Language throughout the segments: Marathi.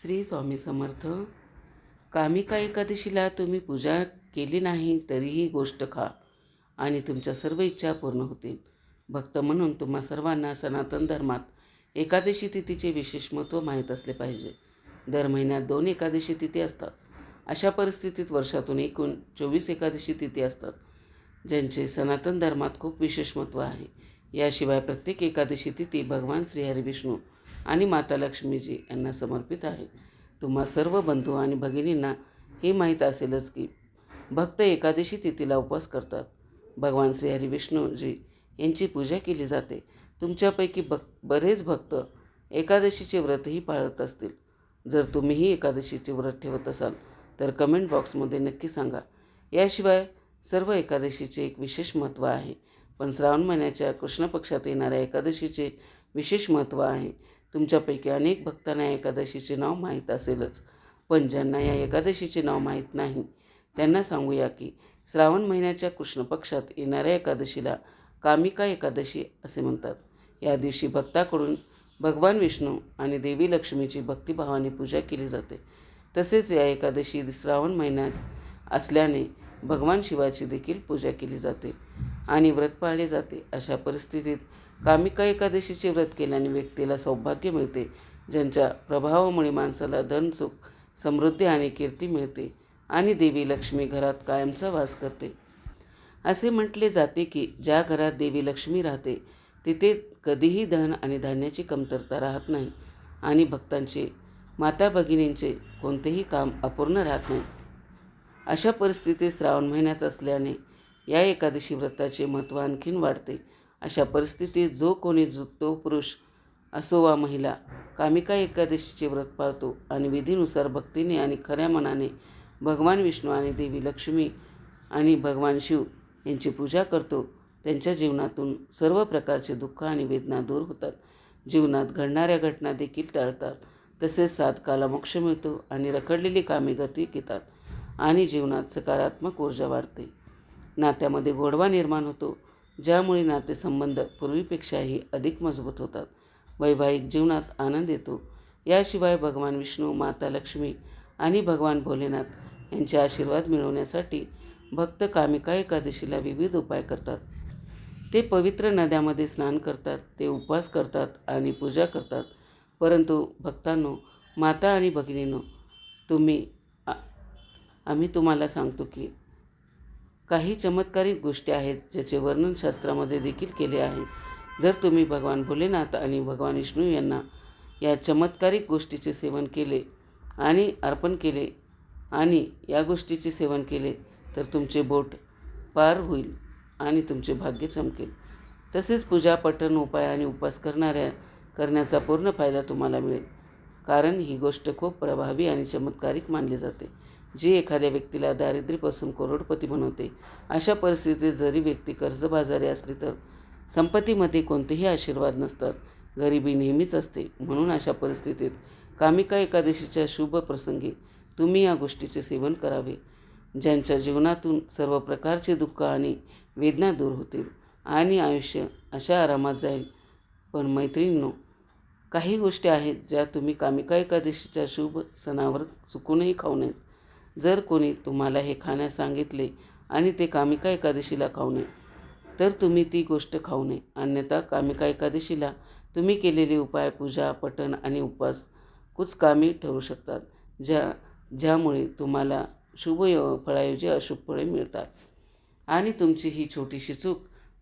श्री स्वामी समर्थ. कामिका एकादशीला तुम्ही पूजा केली नाही तरीही गोष्ट खा आणि तुमच्या सर्व इच्छा पूर्ण होतील. भक्त म्हणून तुम्हा सर्वांना सनातन धर्मात एकादशी तिथीचे विशेष महत्त्व माहीत असले पाहिजे. दर महिन्यात दोन एकादशी तिथी असतात. अशा परिस्थितीत वर्षातून एकूण चोवीस एकादशी तिथी असतात ज्यांचे सनातन धर्मात खूप विशेष महत्त्व आहे. याशिवाय प्रत्येक एकादशी तिथी भगवान श्रीहरी विष्णू आणि माता लक्ष्मीजी यांना समर्पित आहे. तुम्हा सर्व बंधू आणि भगिनींना हे माहीत असेलच की भक्त एकादशी तिथीला उपवास करतात. भगवान श्रीहरी विष्णूजी यांची पूजा केली जाते. तुमच्यापैकी भक् बरेच भक्त एकादशीचे व्रतही पाळत असतील. जर तुम्हीही एकादशीचे व्रत ठेवत असाल तर कमेंट बॉक्समध्ये नक्की सांगा. याशिवाय सर्व एकादशीचे एक विशेष महत्त्व आहे. पण श्रावण महिन्याच्या कृष्ण पक्षात येणाऱ्या एकादशीचे विशेष महत्त्व आहे. तुमच्यापैकी अनेक भक्तांना या एकादशीचे नाव माहीत असेलच. पण ज्यांना या एकादशीचे नाव माहीत नाही त्यांना सांगूया की श्रावण महिन्याच्या कृष्ण पक्षात येणाऱ्या एकादशीला कामिका एकादशी असे म्हणतात. या दिवशी भक्ताकडून भगवान विष्णू आणि देवी लक्ष्मीची भक्तिभावाने पूजा केली जाते. तसेच या एकादशी श्रावण महिन्यात असल्याने भगवान शिवाची देखील पूजा केली जाते आणि व्रत पाळले जाते. अशा परिस्थितीत कामिका एकादशीचे व्रत केल्याने व्यक्तीला सौभाग्य मिळते. ज्यांच्या प्रभावामुळे माणसाला धन सुख समृद्धी आणि कीर्ती मिळते आणि देवी लक्ष्मी घरात कायमचा वास करते. असे म्हटले जाते की ज्या घरात देवी लक्ष्मी राहते तिथे कधीही धन आणि धान्याची कमतरता राहत नाही आणि भक्तांचे माता भगिनींचे कोणतेही काम अपूर्ण राहत नाही. अशा परिस्थितीत श्रावण महिन्यात असल्याने या एकादशी व्रताचे महत्त्व आणखीन वाढते. अशा परिस्थितीत जो कोणी जो तो पुरुष असो वा महिला कामिका एकादशीचे व्रत पाळतो आणि विधीनुसार भक्तीने आणि खऱ्या मनाने भगवान विष्णू आणि देवी लक्ष्मी आणि भगवान शिव यांची पूजा करतो त्यांच्या जीवनातून सर्व प्रकारचे दुःख आणि वेदना दूर होतात. जीवनात घडणाऱ्या घटना देखील टाळतात. तसेच साधकाला मोक्ष मिळतो आणि रखडलेली कामे गती घेतात आणि जीवनात सकारात्मक ऊर्जा वाढते. नात्यामध्ये गोडवा निर्माण होतो. ज्यामुळे नातेसंबंध पूर्वीपेक्षाही अधिक मजबूत होतात. वैवाहिक जीवनात आनंद येतो. याशिवाय भगवान विष्णू माता लक्ष्मी आणि भगवान भोलेनाथ यांचे आशीर्वाद मिळवण्यासाठी भक्त कामिका एकादशीला विविध उपाय करतात. ते पवित्र नद्यामध्ये स्नान करतात ते उपवास करतात आणि पूजा करतात. परंतु भक्तांनो माता आणि भगिनींनो तुम्ही आ- आम्ही तुम्हाला सांगतो की काही चमत्कारिक गोष्टी आहेत ज्याचे वर्णन शास्त्रामध्ये देखील केले आहे. जर तुम्ही भगवान भोलेनाथ आणि भगवान विष्णू यांना या चमत्कारिक गोष्टीचे सेवन केले आणि अर्पण केले आणि या गोष्टीचे सेवन केले तर तुमचे बोट पार होईल आणि तुमचे भाग्य चमकेल. तसेच पूजा पठण उपाय आणि उपवास करणाऱ्या करण्याचा पूर्ण फायदा तुम्हाला मिळेल. कारण ही गोष्ट खूप प्रभावी आणि चमत्कारिक मानली जाते. जी एखाद्या व्यक्तीला दारिद्र्यापासून करोडपती बनवते अशा परिस्थितीत जरी व्यक्ती कर्जबाजारी असली तर संपत्तीमध्ये कोणतेही आशीर्वाद नसतात. गरिबी नेहमीच असते. म्हणून अशा परिस्थितीत कामिका एकादशीच्या शुभ प्रसंगी तुम्ही या गोष्टीचे सेवन करावे. ज्यांच्या जीवनातून सर्व प्रकारचे दुःख आणि वेदना दूर होतील आणि आयुष्य अशा आरामात जाईल. पण मैत्रिणींनो काही गोष्टी आहेत ज्या तुम्ही कामिका एकादशीच्या शुभ सणावर चुकूनही खाऊ नयेत. जर कोणी तुम्हाला हे खाण्यास सांगितले आणि ते कामिका एकादशीला खाऊ नये तर तुम्ही ती गोष्ट खाऊ नये. अन्यथा कामिका एकादशीला तुम्ही केलेले उपाय पूजा पठण आणि उपवास कुचकामी ठरू शकतात ज्या ज्यामुळे तुम्हाला शुभ यो फळाऐवजी अशुभ फळे मिळतात. आणि तुमची ही छोटीशी चूक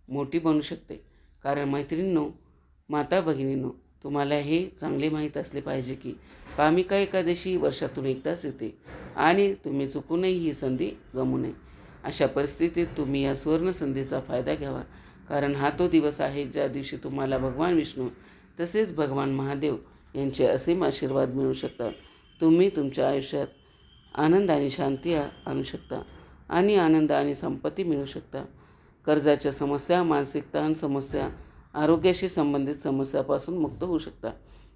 मोठी बनू शकते. कारण मैत्रिणींनो माता भगिनींनो तुम्हाला हे चांगले माहीत असले पाहिजे की कामिका एकादशी वर्षातून एकदाच येते आणि तुम्ही चुकूनही ही संधी गमू नये. अशा परिस्थितीत तुम्ही या सुवर्ण संधीचा फायदा घ्यावा. कारण हा तो दिवस आहे ज्या दिवशी तुम्हाला भगवान विष्णू तसेच भगवान महादेव यांचे असीम आशीर्वाद मिळू शकतात. तुम्ही तुमच्या आयुष्यात आनंद आणि शांती आणू शकता आणि आनंद आणि संपत्ती मिळू शकता. कर्जाच्या समस्या मानसिक ताण समस्या आरोग्याशी संबंधित समस्यापासून मुक्त होऊ शकता.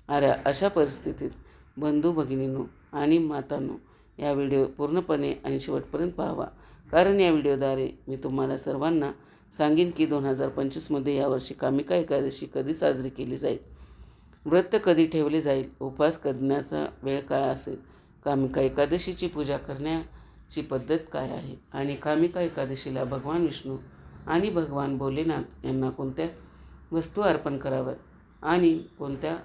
अरे अशा परिस्थितीत बंधू भगिनींनो आणि मातांनो या व्हिडिओ पूर्णपणे आणि शेवटपर्यंत पाहावा. कारण या व्हिडिओद्वारे मी तुम्हाला सर्वांना सांगेन की दोन हजार पंचवीसमध्ये यावर्षी कामिका एकादशी कधी साजरी केली जाईल? व्रत कधी ठेवले जाईल? उपवास करण्याचा वेळ काय असेल? कामिका एकादशीची पूजा करण्याची पद्धत काय आहे? आणि कामिका एकादशीला भगवान विष्णू आणि भगवान भोलेनाथ यांना कोणत्या वस्तू अर्पण कराव्यात आणि कोणत्या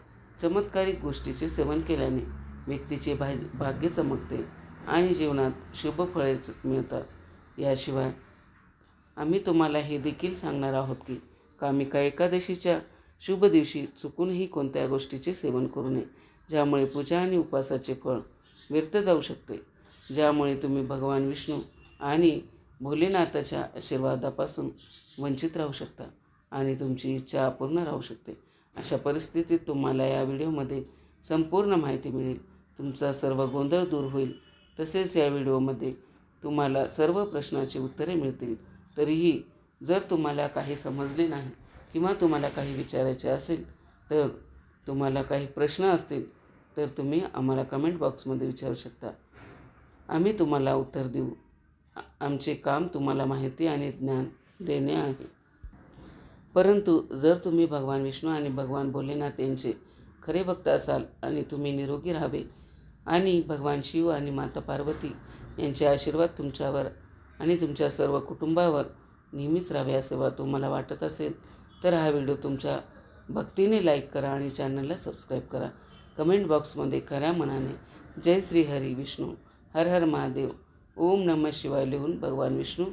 चमत्कारिक गोष्टीचे सेवन केल्याने व्यक्तीचे भा भाग्य चमकते आणि जीवनात शुभ फळेच मिळतात. याशिवाय आम्ही तुम्हाला हे देखील सांगणार आहोत की कामिका एकादशीच्या शुभ दिवशी चुकूनही कोणत्या गोष्टीचे सेवन करू नये ज्यामुळे पूजा आणि उपवासाचे फळ व्यर्थ जाऊ शकते ज्यामुळे तुम्ही भगवान विष्णू आणि भोलेनाथाच्या आशीर्वादापासून वंचित राहू शकता. आणि तुमची इच्छा अपूर्ण राहू शकते. अशा परिस्थितीत तुम्हाला या व्हिडिओमध्ये संपूर्ण माहिती मिळेल. तुमचा सर्व गोंधळ दूर होईल. तसेच या व्हिडिओमध्ये तुम्हाला सर्व प्रश्नाची उत्तरे मिळतील. तरीही जर तुम्हाला काही समजले नाही किंवा तुम्हाला काही विचारायचे असेल तर तुम्हाला काही प्रश्न असतील तर तुम्ही आम्हाला कमेंट बॉक्समध्ये विचारू शकता. आम्ही तुम्हाला उत्तर देऊ. आमचे काम तुम्हाला माहिती आणि ज्ञान देणे आहे. परंतु जर तुम्ही भगवान विष्णू आणि भगवान भोलेनाथ यांचे खरे भक्त असाल आणि तुम्ही निरोगी राहावे आणि भगवान शिव आणि माता पार्वती यांचे आशीर्वाद तुमच्यावर आणि तुमच्या सर्व कुटुंबावर नेहमीच राहावे असे वा तुम्हाला वाटत असेल तर हा व्हिडिओ तुमच्या भक्तीने लाईक करा आणि चॅनलला सबस्क्राईब करा. कमेंट बॉक्समध्ये खऱ्या मनाने जय श्री हरी विष्णू हर हर महादेव ओम नमः शिवाय लिहून भगवान विष्णू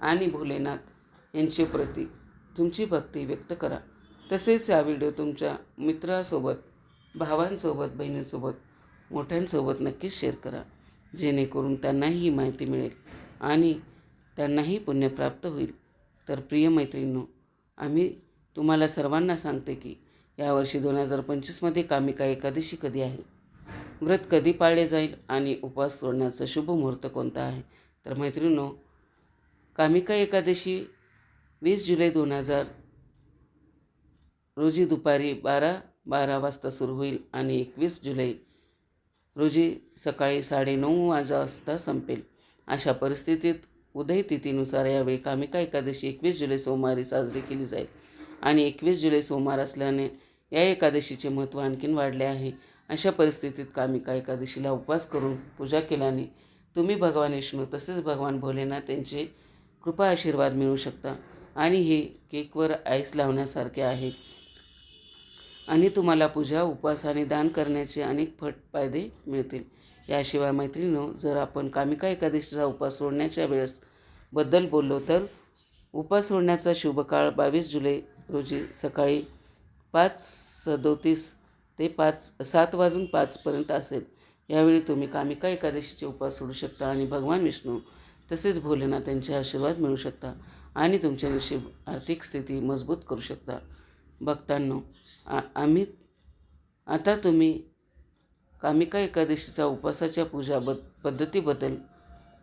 आणि भोलेनाथ यांचे प्रतीक तुमची भक्ती व्यक्त करा. तसेच हा व्हिडिओ तुमच्या मित्रासोबत भावांसोबत बहिणीसोबत मोठ्यांसोबत नक्कीच शेअर करा. जेणेकरून त्यांनाही ही माहिती मिळेल आणि त्यांनाही पुण्य प्राप्त होईल. तर प्रिय मैत्रिणींनो आम्ही तुम्हाला सर्वांना सांगते की यावर्षी दोन हजार पंचवीसमध्ये कामिका एकादशी कधी आहे? व्रत कधी पाळले जाईल आणि उपवास सोडण्याचा शुभ मुहूर्त कोणता आहे? तर मैत्रिणींनो कामिका एकादशी वीस जुलै दोन हजार रोजी दुपारी बारा बारा वाजता सुरू होईल आणि एकवीस जुलै रोजी सकाळी साडेनऊ वाजता संपेल. अशा परिस्थितीत उदय तिथीनुसार यावेळी कामिका एकादशी एकवीस जुलै सोमवारी साजरी केली जाईल आणि एकवीस जुलै सोमवार असल्याने या एकादशीचे महत्त्व आणखीन वाढले आहे. अशा परिस्थितीत कामिका एकादशीला उपवास करून पूजा केल्याने तुम्ही भगवान विष्णू तसेच भगवान भोलेनाथ यांचे कृपा आशीर्वाद मिळू शकता. आणि हे केकवर आईस लावण्यासारखे आहे. आणि तुम्हाला पूजा उपवास आणि दान करण्याचे अनेक फट फायदे मिळतील. याशिवाय मैत्रिणीनो जर आपण कामिका एकादशीचा उपवास सोडण्याच्या वेळेस बद्दल बोललो तर उपवास सोडण्याचा शुभकाळ बावीस जुलै रोजी सकाळी पाच सदोतीस ते पाच सात वाजून पाचपर्यंत असेल. यावेळी तुम्ही कामिका एकादशीचे उपवास सोडू शकता आणि भगवान विष्णू तसेच भोलेनाथ यांचे आशीर्वाद मिळू शकता. आणि तुमचे नशीब आर्थिक स्थिती मजबूत करू शकता. भक्तांनो आ आम्ही आता तुम्ही कामिका एकादशीचा उपवासाच्या पूजा ब पद्धतीबद्दल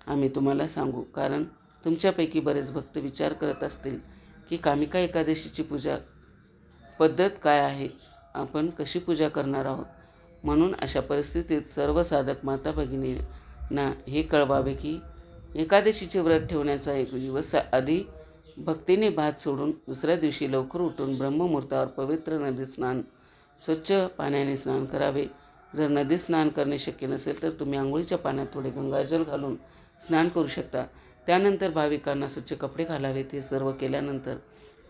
आम्ही तुम्हाला सांगू. कारण तुमच्यापैकी बरेच भक्त विचार करत असतील की कामिका एकादशीची पूजा पद्धत काय आहे? आपण कशी पूजा करणार आहोत? म्हणून अशा परिस्थितीत सर्व साधक माता भगिनींना हे कळवावे की एकादशीचे व्रत ठेवण्याचा एक दिवस आधी भक्तीने भात सोडून दुसऱ्या दिवशी लवकर उठून ब्रह्ममुहूर्तावर पवित्र नदीत स्नान स्वच्छ पाण्याने स्नान करावे. जर नदीत स्नान करणे शक्य नसेल तर तुम्ही आंघोळीच्या पाण्यात थोडे गंगाजल घालून स्नान करू शकता. त्यानंतर भाविकांना स्वच्छ कपडे घालावे. ते सर्व केल्यानंतर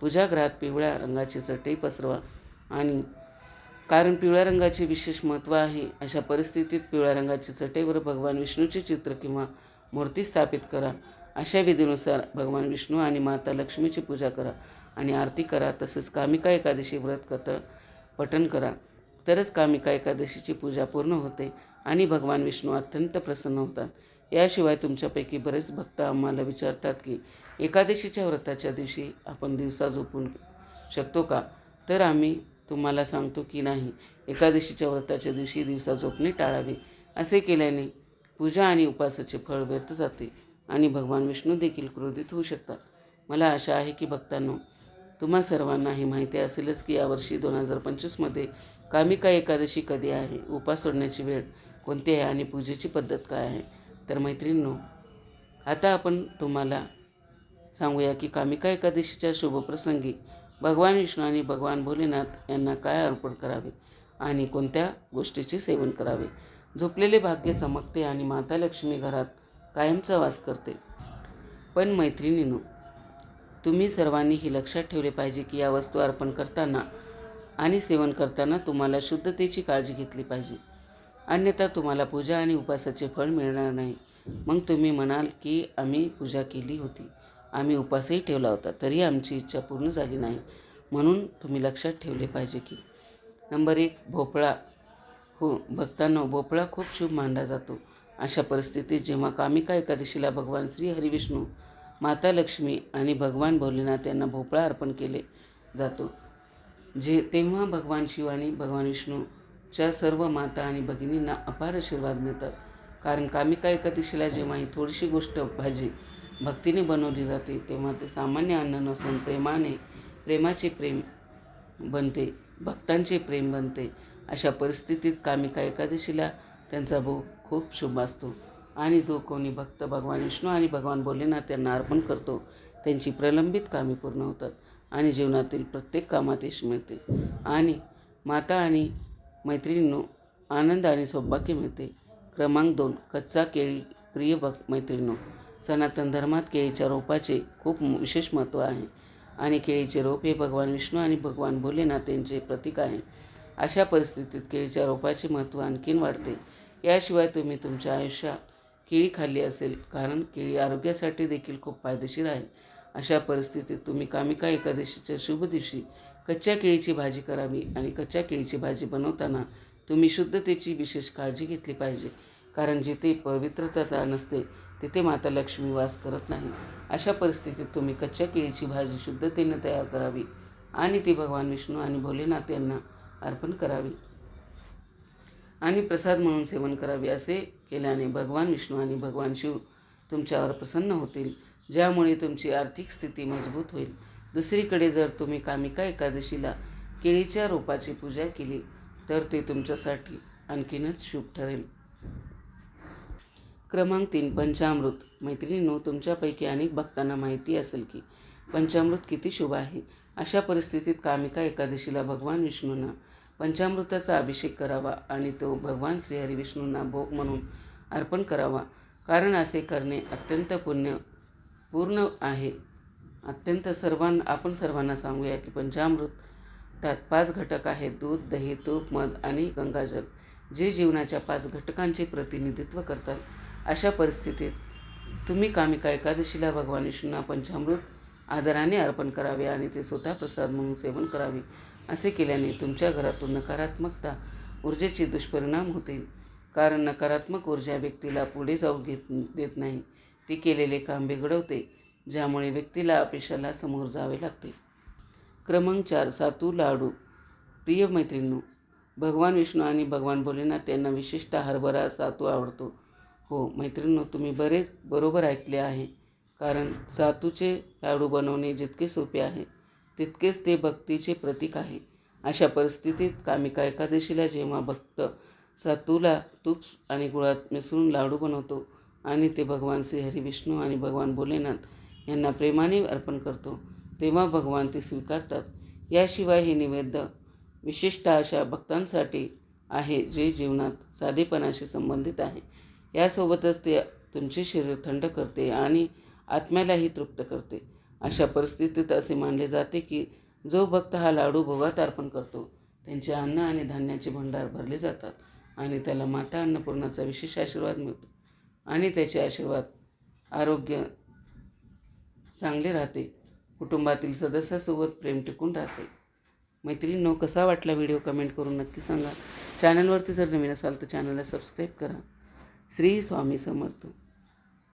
पूजागृहात पिवळ्या रंगाची चटई पसरवा आणि कारण पिवळ्या रंगाचे विशेष महत्त्व आहे अशा परिस्थितीत पिवळ्या रंगाची चटईवर भगवान विष्णूचे चित्र किंवा मूर्ती स्थापित करा. अशा विधीनुसार भगवान विष्णू आणि माता लक्ष्मीची पूजा करा आणि आरती करा तसेच कामिका एकादशी व्रत कथा पठण करा. तरच कामिका एकादशीची पूजा पूर्ण होते आणि भगवान विष्णू अत्यंत प्रसन्न होतात. याशिवाय तुमच्यापैकी बरेच भक्त आम्हाला विचारतात की एकादशीच्या व्रताच्या दिवशी आपण दिवसा झोपून शकतो का? तर आम्ही तुम्हाला सांगतो की नाही एकादशीच्या व्रताच्या दिवशी दिवसा झोपणे टाळावे. असे केल्याने पूजा आणि उपासाचे फळ व्यर्थ जाते. आणि भगवान विष्णू देखील क्रोधित होऊ शकतात. मला आशा आहे की भक्तांनो तुम्हा सर्वांना हे माहिती असेलच की यावर्षी दोन हजार पंचवीसमध्ये कामिका एकादशी कधी आहे उपास सोडण्याची वेळ कोणती आहे आणि पूजेची पद्धत काय आहे? तर मैत्रिणींनो आता आपण तुम्हाला सांगूया की कामिका एकादशीच्या शुभप्रसंगी भगवान विष्णू आणि भगवान भोलेनाथ यांना काय अर्पण करावे आणि कोणत्या गोष्टीचे सेवन करावे? झोपलेले भाग्य चमकते आणि माता लक्ष्मी घरात कायमचा वास करते. पण मैत्रिणीनो तुम्ही सर्वांनी ही लक्षात ठेवले पाहिजे की या वस्तू अर्पण करताना आणि सेवन करताना तुम्हाला शुद्धतेची काळजी घेतली पाहिजे. अन्यथा तुम्हाला पूजा आणि उपासाचे फळ मिळणार नाही. मग तुम्ही म्हणाल की आम्ही पूजा केली होती. आम्ही उपासही ठेवला होता तरी आमची इच्छा पूर्ण झाली नाही. म्हणून तुम्ही लक्षात ठेवले पाहिजे की नंबर एक भोपळा. हो भक्तांनो भोपळा खूप शुभ मानला जातो. अशा परिस्थितीत जेव्हा कामिका एकादशीला भगवान श्री हरिविष्णू माता लक्ष्मी आणि भगवान भोलेनाथ यांना भोपळा अर्पण केले जातो जे तेव्हा भगवान शिव आणि भगवान विष्णूच्या सर्व माता आणि भगिनींना अपार आशीर्वाद मिळतात. कारण कामिका एकादशीला जेव्हा ही थोडीशी गोष्ट भाजी भक्तीने बनवली जाते तेव्हा ते सामान्य अन्न नसून प्रेमाने प्रेमाचे प्रेम बनते भक्तांचे प्रेम बनते. अशा परिस्थितीत कामिका एकादशीला त्यांचा भोग खूप शुभ असतो. आणि जो कोणी भक्त भगवान विष्णू आणि भगवान भोलेनाथ यांना अर्पण करतो त्यांची प्रलंबित कामे पूर्ण होतात आणि जीवनातील प्रत्येक कामात यश मिळते. आणि माता आणि मैत्रिणींनो आनंद आणि सौभाग्य मिळते. क्रमांक दोन कच्चा केळी प्रिय भक मैत्रिणींनो सनातन धर्मात केळीच्या रोपाचे खूप विशेष महत्त्व आहे. आणि केळीचे रोप हे भगवान विष्णू आणि भगवान भोलेनाथ यांचे प्रतीक आहे. अशा परिस्थितीत केळीच्या रोपाचे महत्त्व आणखीन वाढते. याशिवाय तुम्ही तुमच्या आयुष्यात केळी खाल्ली असेल कारण केळी आरोग्यासाठी देखील खूप फायदेशीर आहे. अशा परिस्थितीत तुम्ही कामिका एकादशीच्या शुभ दिवशी कच्च्या केळीची भाजी करावी आणि कच्च्या केळीची भाजी बनवताना तुम्ही शुद्धतेची विशेष काळजी घेतली पाहिजे कारण जिथे पवित्रता नसते तिथे माता लक्ष्मी वास करत नाही. अशा परिस्थितीत तुम्ही कच्च्या केळीची भाजी शुद्धतेने तयार करावी आणि ती भगवान विष्णू आणि भोलेनाथ यांना अर्पण करावी. आणि प्रसाद म्हणून सेवन करावे असे केल्याने भगवान विष्णू आणि भगवान शिव तुमच्यावर प्रसन्न होतील ज्यामुळे तुमची आर्थिक स्थिती मजबूत होईल. दुसरीकडे जर तुम्ही कामिका एकादशीला केळीच्या रोपाची पूजा केली तर ते तुमच्यासाठी आणखीनच शुभ ठरेल. क्रमांक तीन पंचामृत. मैत्रिणींनो तुमच्यापैकी अनेक भक्तांना माहिती असेल की पंचामृत किती शुभ आहे. अशा परिस्थितीत कामिका एकादशीला भगवान विष्णूंना पंचामृताचा अभिषेक करावा आणि तो भगवान श्रीहरी विष्णूंना भोग म्हणून अर्पण करावा. कारण असे करणे अत्यंत पुण्य पूर्ण आहे. अत्यंत सर्वांना आपण सर्वांना सांगूया की पंचामृत त्यात पाच घटक आहेत. दूध दही तूप मध आणि गंगाजल. जे जीवनाच्या पाच घटकांचे प्रतिनिधित्व करतात. अशा परिस्थितीत तुम्ही कामिका एकादशीला भगवान विष्णूंना पंचामृत आदराने अर्पण करावे आणि ते स्वतः प्रसाद म्हणून सेवन करावे. असे केल्याने तुमच्या घरातून नकारात्मकता ऊर्जेचे दुष्परिणाम होतील. कारण नकारात्मक ऊर्जा व्यक्तीला पुढे जाऊ घेत देत नाही. ती केलेले काम बिघडवते ज्यामुळे व्यक्तीला अपयशाला समोर जावे लागते. क्रमांक चार सातू लाडू. प्रिय मैत्रिणींनो भगवान विष्णू आणि भगवान भोलेनाथ यांना विशेषतः हरभरा सातू आवडतो. हो मैत्रिणींनो तुम्ही बरेच बरोबर ऐकले आहे. कारण सातूचे लाडू बनवणे जितके सोपे आहे तितकेच ते भक्तीचे प्रतीक आहे. अशा परिस्थितीत कामिका एकादशीला जेव्हा भक्त सातूला तूप आणि गुळात मिसळून लाडू बनवतो आणि ते भगवान श्रीहरी विष्णू आणि भगवान भोलेनाथ यांना प्रेमाने अर्पण करतो तेव्हा भगवान ते स्वीकारतात. याशिवाय हे निवेद्य विशेषतः अशा भक्तांसाठी आहे जे जीवनात साधेपणाशी संबंधित आहे. यासोबतच ते तुमचे शरीर थंड करते आणि आत्म्यालाही तृप्त करते. अशा परिस्थितीत असे मानले जाते की जो भक्त हा लाडू भोगात अर्पण करतो त्यांचे अन्न आणि धान्याचे भंडार भरले जातात आणि त्याला माता अन्नपूर्णाचा विशेष आशीर्वाद मिळतो आणि त्याचे आशीर्वाद आरोग्य चांगले राहते. कुटुंबातील सदस्यासोबत प्रेम टिकून राहते. मैत्रिणींनो कसा वाटला व्हिडिओ कमेंट करून नक्की सांगा. चॅनलवरती जर नवीन असाल तर चॅनलला सबस्क्राईब करा. श्री स्वामी समर्थ.